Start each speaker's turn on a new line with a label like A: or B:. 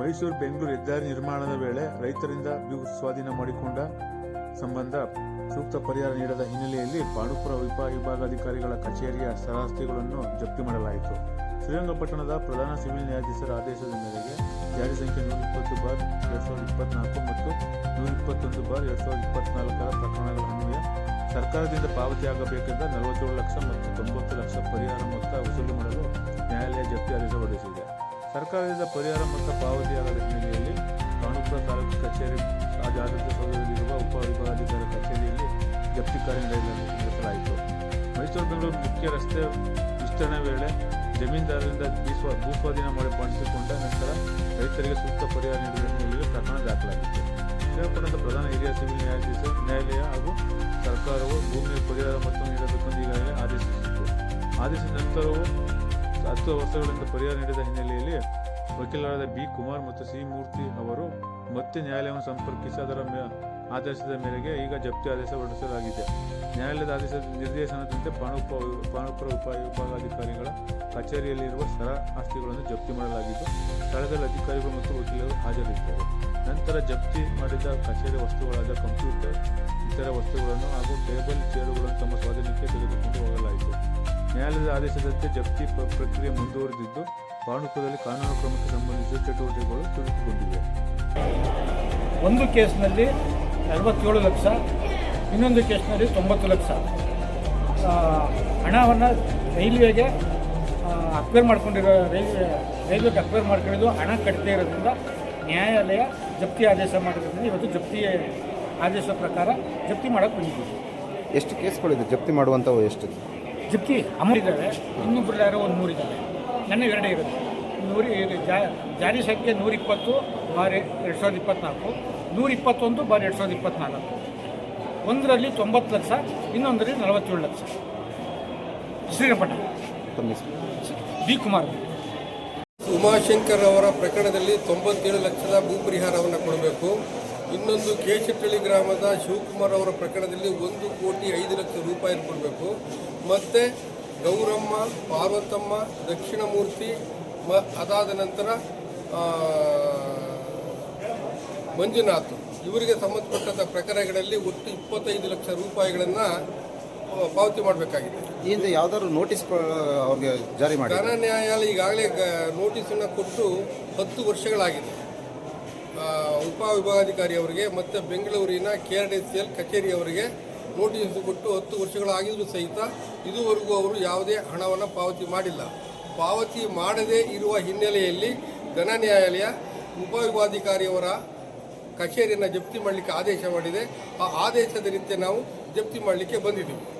A: ಮೈಸೂರು ಬೆಂಗಳೂರು ಹೆದ್ದಾರಿ ನಿರ್ಮಾಣದ ವೇಳೆ ರೈತರಿಂದ ಭೂ ಸ್ವಾಧೀನ ಮಾಡಿಕೊಂಡ ಸಂಬಂಧ ಸೂಕ್ತ ಪರಿಹಾರ ನೀಡದ ಹಿನ್ನೆಲೆಯಲ್ಲಿ ಪಾಂಡುಪುರ ಉಪ ವಿಭಾಗಾಧಿಕಾರಿಗಳ ಕಚೇರಿಯ ಸ್ಥಳಾಸ್ತಿಗಳನ್ನು ಜಪ್ತಿ ಮಾಡಲಾಯಿತು. ಶ್ರೀರಂಗಪಟ್ಟಣದ ಪ್ರಧಾನ ಸಿವಿಲ್ ನ್ಯಾಯಾಧೀಶರ ಆದೇಶದ ಮೇರೆಗೆ ಜಾರಿ ಸಂಖ್ಯೆ ನೂರ ಇಪ್ಪತ್ತು ಬಾರ್ ಎರಡ್ ಸಾವಿರದ ಇಪ್ಪತ್ನಾಲ್ಕು ಮತ್ತು ನೂರ ಇಪ್ಪತ್ತೊಂದು ಬಾರ್ ಎರಡ್ ಸಾವಿರದ ಇಪ್ಪತ್ನಾಲ್ಕರ ಪ್ರಕರಣಗಳ ಅನ್ವಯ ಸರ್ಕಾರದಿಂದ ಪಾವತಿಯಾಗಬೇಕಾದ ನಲವತ್ತೇಳು ಲಕ್ಷ ಮತ್ತು ತೊಂಬತ್ತು ಲಕ್ಷ ಪರಿಹಾರ ಮೊತ್ತ ವಸೂಲಿ ಮಾಡಲು ನ್ಯಾಯಾಲಯ ಜಪ್ತಿ ಆದೇಶ ಹೊರಡಿಸಿದೆ. ಸರ್ಕಾರದಿಂದ ಪರಿಹಾರ ಮೊತ್ತ ಪಾವತಿಯಾಗದ ಹಿನ್ನೆಲೆಯಲ್ಲಿ ಕಾಣುಪುರ ತಾಲೂಕು ಕಚೇರಿ ಆಡಳಿತ ಸೌಧದಲ್ಲಿರುವ ಉಪ ವಿಭಾಗಾಧಿಕಾರಿ ಕಚೇರಿಯಲ್ಲಿ ಜಪ್ತಿ ಕಾರ್ಯ ನಡೆಸಲಾಯಿತು ಮೈಸೂರು, ಬೆಂಗಳೂರು ಮುಖ್ಯ ರಸ್ತೆ ವಿಸ್ತರಣೆ ವೇಳೆ ಜಮೀನ್ದಾರರಿಂದ ಭೂಸ್ವಾ ಭೂಸ್ವಾಧೀನ ಮಾಡಿ ಮಾಡಿಸಿಕೊಂಡ ನಂತರ ರೈತರಿಗೆ ಸೂಕ್ತ ಪರಿಹಾರ ನೀಡುವ ಹಿನ್ನೆಲೆಯಲ್ಲಿ ಪ್ರಕರಣ ದಾಖಲಾಗಿತ್ತು. ಪ್ರಧಾನ ಹಿರಿಯ ಸಿವಿಲ್ ನ್ಯಾಯಾಧೀಶ, ನ್ಯಾಯಾಲಯ ಹಾಗೂ ಸರ್ಕಾರವು ಭೂಮಿಯ ಪರಿಹಾರ ಮೊತ್ತವನ್ನು ನೀಡಬೇಕೆಂದು ಈಗಾಗಲೇ ಆದೇಶಿಸಿತ್ತು. ಆದೇಶದ ನಂತರವೂ ಹತ್ತು ವರ್ಷಗಳಿಂದ ಪರಿಹಾರ ನೀಡಿದ ಹಿನ್ನೆಲೆಯಲ್ಲಿ ವಕೀಲರಾದ ಬಿ. ಕುಮಾರ್ ಮತ್ತು ಸಿ. ಮೂರ್ತಿ ಅವರು ಮತ್ತೆ ನ್ಯಾಯಾಲಯವನ್ನು ಸಂಪರ್ಕಿಸಿ ಅದರ ಆದೇಶದ ಮೇರೆಗೆ ಈಗ ಜಪ್ತಿ ಆದೇಶ ಹೊರಡಿಸಲಾಗಿದೆ. ನ್ಯಾಯಾಲಯದ ಆದೇಶದ ನಿರ್ದೇಶನದಂತೆ ಪಾಣುಪ ಪಾಣುಪುರ ಉಪ ವಿಭಾಗಾಧಿಕಾರಿಗಳ ಕಚೇರಿಯಲ್ಲಿರುವ ಸ್ಥಳ ಆಸ್ತಿಗಳನ್ನು ಜಪ್ತಿ ಮಾಡಲಾಗಿದ್ದು, ಸ್ಥಳದಲ್ಲಿ ಅಧಿಕಾರಿಗಳು ಮತ್ತು ವಕೀಲರು ಹಾಜರಿದ್ದರು. ನಂತರ ಜಪ್ತಿ ಮಾಡಿದ ಕಚೇರಿ ವಸ್ತುಗಳಾದ ಕಂಪ್ಯೂಟರ್, ಇತರ ವಸ್ತುಗಳನ್ನು ಹಾಗೂ ಟೇಬಲ್, ಚೇರುಗಳನ್ನು ತಮ್ಮ ಸ್ವಾಧೀನಕ್ಕೆ ತೆಗೆದುಕೊಂಡು ಹೋಗಲಾಯಿತು ನ್ಯಾಯಾಲಯದ ಆದೇಶದಂತೆ ಜಪ್ತಿ ಪ್ರಕ್ರಿಯೆ ಮುಂದುವರೆದಿದ್ದು ಪಾಂಡುಪುರದಲ್ಲಿ ಕಾನೂನು ಕ್ರಮಕ್ಕೆ ಸಂಬಂಧಿಸಿದ ಚಟುವಟಿಕೆಗಳು ಚುರುಕುಗೊಂಡಿವೆ
B: ಒಂದು ಕೇಸ್ನಲ್ಲಿ ನಲವತ್ತೇಳು ಲಕ್ಷ ಇನ್ನೊಂದು ಕೇಸ್ನಲ್ಲಿ ತೊಂಬತ್ತು ಲಕ್ಷ. ಹಣವನ್ನು ರೈಲ್ವೆಗೆ ಅಕ್ವೇರ್ ಮಾಡ್ಕೊಂಡಿರೋ ರೈಲ್ವೆ ರೈಲ್ವೆಗೆ ಅಕ್ವೇರ್ ಮಾಡ್ಕೊಂಡಿದ್ದು ಹಣ ಕಟ್ಟದೇ ಇರೋದ್ರಿಂದ ನ್ಯಾಯಾಲಯ ಜಪ್ತಿ ಆದೇಶ ಮಾಡಿರೋದ್ರಿಂದ ಇವತ್ತು ಜಪ್ತಿ ಆದೇಶ ಪ್ರಕಾರ ಜಪ್ತಿ ಮಾಡೋಕ್ಕೆ ಬಂದಿದ್ದೀವಿ
C: ಎಷ್ಟು ಕೇಸ್ಗಳಿದೆ? ಜಪ್ತಿ ಮಾಡುವಂಥವು ಎಷ್ಟು?
B: ಜಪ್ತಿ ಅಮ್ಮಿದ್ದಾರೆ ಇದ್ದಾವೆ ಇನ್ನೊಬ್ಬರು ಯಾರೋ ಒಂದು ನೂರಿದ್ದಾರೆ ನನ್ನ ಎರಡೇ ಇರೋದು. ನೂರಿ ಜಾ- ಜಾರಿ ಸಂಖ್ಯೆ ನೂರಿಪ್ಪತ್ತು ಬಾರಿ ಎರಡು ಸಾವಿರದ ಇಪ್ಪತ್ತ್ನಾಲ್ಕು ನೂರಿಪ್ಪತ್ತೊಂದು ಬಾರಿ ಎರಡು ಸಾವಿರದ ಇಪ್ಪತ್ತ್ನಾಲ್ಕು ಒಂದರಲ್ಲಿ ತೊಂಬತ್ತು ಲಕ್ಷ, ಇನ್ನೊಂದರಲ್ಲಿ ನಲವತ್ತೇಳು ಲಕ್ಷ. ಶ್ರೀರಂಗಪಟ್ಟಣ. ಡಿ ಕುಮಾರ್.
D: ಉಮಾಶಂಕರ್ ಅವರ ಪ್ರಕರಣದಲ್ಲಿ ತೊಂಬತ್ತೇಳು ಲಕ್ಷದ ಭೂ ಪರಿಹಾರವನ್ನು ಕೊಡಬೇಕು. ಇನ್ನೊಂದು ಕೇಶಟಳ್ಳಿ ಗ್ರಾಮದ ಶಿವಕುಮಾರ್ ಅವರ ಪ್ರಕರಣದಲ್ಲಿ ಒಂದು ಕೋಟಿ ಐದು ಲಕ್ಷ ರೂಪಾಯಿ ಕೊಡಬೇಕು ಮತ್ತು ಗೌರಮ್ಮ ಪಾರ್ವತಮ್ಮ ದಕ್ಷಿಣಮೂರ್ತಿ ಮ ಅದಾದ ನಂತರ ಮಂಜುನಾಥ್. ಇವರಿಗೆ ಸಂಬಂಧಪಟ್ಟಂಥ ಪ್ರಕರಣಗಳಲ್ಲಿ ಒಟ್ಟು ಇಪ್ಪತ್ತೈದು ಲಕ್ಷ ರೂಪಾಯಿಗಳನ್ನು ಪಾವತಿ ಮಾಡಬೇಕಾಗಿದೆ.
C: ಈ ಹಿಂದೆ ಯಾವ್ದಾದ್ರು ನೋಟಿಸ್ ಅವ್ರಿಗೆ ಜಾರಿ ಮಾಡಿ
D: ನ್ಯಾಯಾಲಯ ಈಗಾಗಲೇ ನೋಟಿಸನ್ನು ಕೊಟ್ಟು ಹತ್ತು ವರ್ಷಗಳಾಗಿದೆ. ಆ, ಉಪ ವಿಭಾಗಾಧಿಕಾರಿ ಅವರಿಗೆ ಮತ್ತು ಬೆಂಗಳೂರಿನ K R D C L ಕಚೇರಿಯವರಿಗೆ notice ಕೊಟ್ಟು ಹತ್ತು ವರ್ಷಗಳಾಗಿದ್ದರೂ ಸಹಿತ ಇದುವರೆಗೂ ಅವರು ಯಾವುದೇ ಹಣವನ್ನು ಪಾವತಿ ಮಾಡಿಲ್ಲ. ಪಾವತಿ ಮಾಡದೇ ಇರುವ ಹಿನ್ನೆಲೆಯಲ್ಲಿ ಘನ ನ್ಯಾಯಾಲಯ ಉಪವಿಭಾಗಾಧಿಕಾರಿಯವರ ಕಚೇರಿಯನ್ನು ಜಪ್ತಿ ಮಾಡಲಿಕ್ಕೆ ಆದೇಶ ಮಾಡಿದೆ. ಆ ಆದೇಶದ ರೀತಿ ನಾವು ಜಪ್ತಿ ಮಾಡಲಿಕ್ಕೆ ಬಂದಿದ್ದೀವಿ.